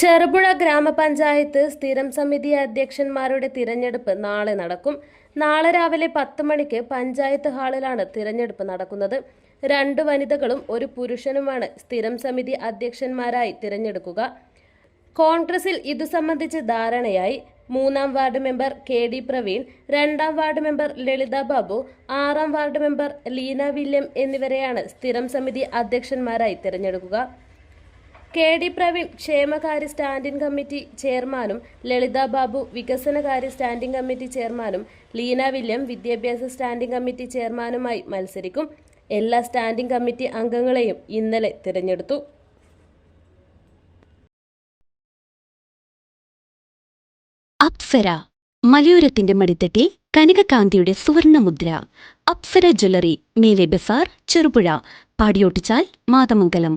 ചെറുപുഴ ഗ്രാമപഞ്ചായത്ത് സ്ഥിരം സമിതി അധ്യക്ഷന്മാരുടെ തിരഞ്ഞെടുപ്പ് നാളെ നടക്കും. നാളെ രാവിലെ പത്ത് മണിക്ക് പഞ്ചായത്ത് ഹാളിലാണ് തിരഞ്ഞെടുപ്പ് നടക്കുന്നത്. രണ്ട് വനിതകളും ഒരു പുരുഷനുമാണ് സ്ഥിരം സമിതി അധ്യക്ഷന്മാരായി തിരഞ്ഞെടുക്കുക. കോൺഗ്രസിൽ ഇതു സംബന്ധിച്ച് ധാരണയായി. മൂന്നാം ward member K D Praveen രണ്ടാം വാർഡ് മെമ്പർ ലളിത ബാബു ആറാം വാർഡ് മെമ്പർ ലീന വില്യം എന്നിവരെയാണ് സ്ഥിരം സമിതി അധ്യക്ഷന്മാരായി തിരഞ്ഞെടുക്കുക. കെ ഡി പ്രവീൺ ക്ഷേമകാര്യ സ്റ്റാൻഡിംഗ് കമ്മിറ്റി ചെയർമാനും ലളിത ബാബു വികസനകാര്യ സ്റ്റാൻഡിംഗ് കമ്മിറ്റി ചെയർമാനും ലീന വില്യം വിദ്യാഭ്യാസ സ്റ്റാൻഡിംഗ് കമ്മിറ്റി ചെയർമാനുമായി മത്സരിക്കും. എല്ലാ സ്റ്റാൻഡിംഗ് കമ്മിറ്റി അംഗങ്ങളെയും ഇന്നലെ തിരഞ്ഞെടുത്തു. അപ്സര മലയോരത്തിന്റെ മടിത്തട്ടിൽ കനകകാന്തിയുടെ സുവർണമുദ്ര. അപ്സര ജ്വല്ലറി മേലെ ബസാർ ചെറുപുഴ പാടിയോട്ടിച്ചാൽ മാതമംഗലം.